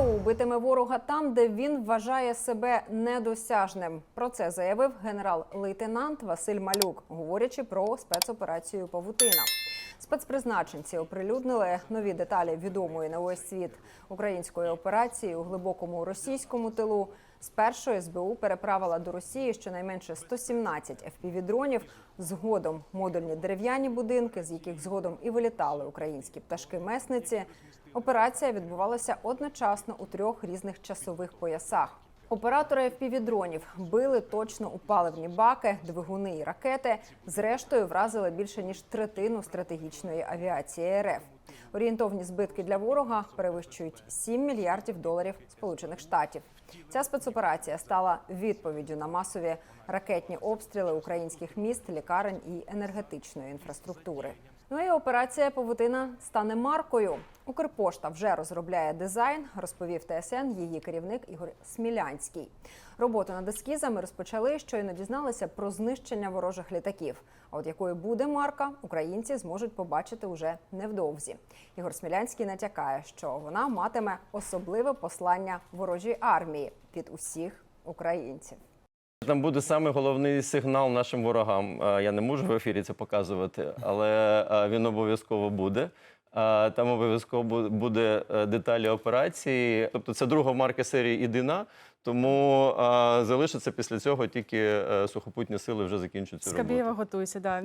СБУ битиме ворога там, де він вважає себе недосяжним. Про це заявив генерал-лейтенант Василь Малюк, говорячи про спецоперацію Павутина. Спецпризначенці оприлюднили нові деталі відомої на увесь світ української операції у глибокому російському тилу. Спершу СБУ переправила до Росії щонайменше 117 FPV-дронів, згодом модульні дерев'яні будинки, з яких згодом і вилітали українські пташки-месниці. Операція відбувалася одночасно у трьох різних часових поясах. Оператори FPV-дронів били точно у паливні баки, двигуни і ракети. Зрештою вразили більше ніж третину стратегічної авіації РФ. Орієнтовні збитки для ворога перевищують 7 мільярдів доларів Сполучених Штатів. Ця спецоперація стала відповіддю на масові ракетні обстріли українських міст, лікарень і енергетичної інфраструктури. Ну і операція Павутина стане маркою. Укрпошта вже розробляє дизайн, розповів ТСН її керівник Ігор Смілянський. Роботу над ескізами розпочали, щойно дізналися про знищення ворожих літаків. А от якою буде марка, українці зможуть побачити уже невдовзі. Ігор Смілянський натякає, що вона матиме особливе послання ворожій армії від усіх українців. Там буде саме головний сигнал нашим ворогам. Е, Я не можу в ефірі це показувати, але е, він обов'язково буде. Е, Там обов'язково буде е, деталі операції. Тобто це друга марка серії Ідина. Тому залишиться після цього тільки е, сухопутні сили вже закінчуються. Скабієва. Готуйся, да.